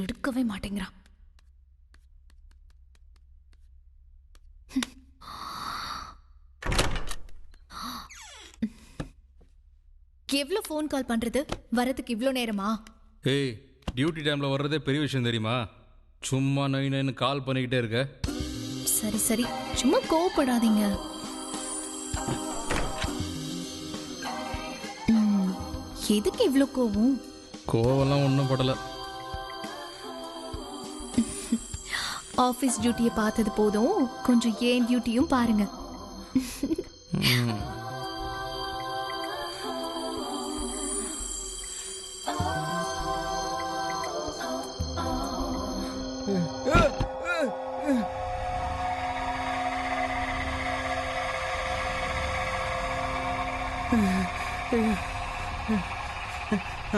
எடுக்கவே மாட்டேங்கிறான். எவ்வளோ ஃபோன் கால் பண்றது? வரதுக்கு இவ்வளோ நேரமா? ஏய் டியூட்டி டைமில் வர்றதே பெரிய விஷயம் தெரியுமா? சும்மா நை நைன்னு கால் பண்ணிக்கிட்டே இருக்க. சரி சரி. சும்மா கோவப்படாதீங்க. ம், எதுக்கு இவ்வளோ கோவம்? கோவம்லாம் ஒன்றும் படலை. ஆஃபீஸ் டியூட்டியை பார்த்தது போதும். கொஞ்சம் ஏன் டியூட்டியும் பாருங்க.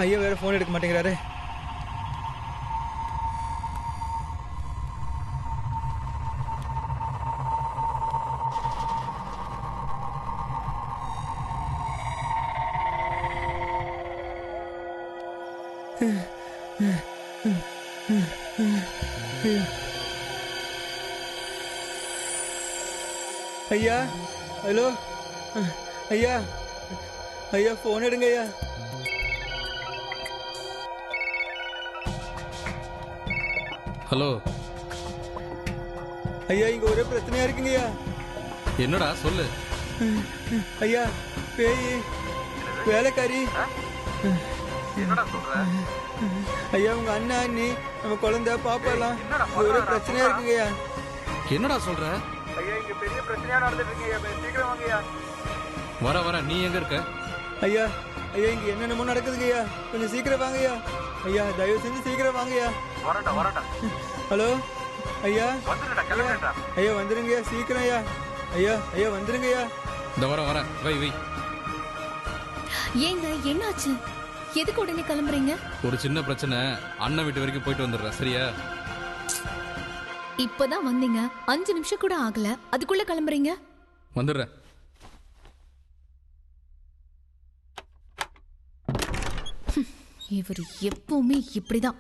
ஐயா வேற ஃபோன் எடுக்க மாட்டேங்கிறாரு. ஐயா ஹலோ? ஐயா ஐயா ஃபோன் எடுங்க ஐயா. ஹலோ. ஐயா இங்க ஒரே பிரச்சனையா இருக்குங்கய்யா என்னடா சொல்லு. ஐயா பேய் வேலைக்காரி. ஐயா உங்க அண்ணா அண்ணி நம்ம குழந்தை பாப்பா எல்லாம் இங்க ஒரே பிரச்சனையா இருக்குங்கய்யா என்னடா சொல்ற? ஐயா இங்க பெரிய பிரச்சனையா நடந்துட்டு இருக்குங்கய்யா சீக்கிரம் வாங்கய்யா வர வர நீ எங்க இருக்க? ஐயா ஐயா இங்க என்னென்னமோ நடக்குதுங்கய்யா கொஞ்சம் சீக்கிரம் வாங்கய்யா ஐயா. தயவு செஞ்சு சீக்கிரம் வாங்கய்யா ஹலோ ஐயா. ஐயா, ஐயா வந்துருங்கய்யா சீக்கிரம் ஐயா. ஐயா ஐயா வந்துருங்கய்யா இந்த வர வர வை வை. ஏங்க என்னாச்சு? எதுக்கு உடனே கிளம்புறீங்க? ஒரு சின்ன பிரச்சனை. அண்ணன் வீட்டு வரைக்கும் போயிட்டு வந்துடுறேன் சரியா? இப்பதான் வந்தீங்க. அஞ்சு நிமிஷம் கூட ஆகல. அதுக்குள்ள கிளம்புறீங்க? வந்துடுறேன். இவர் எப்பவுமே இப்படிதான்.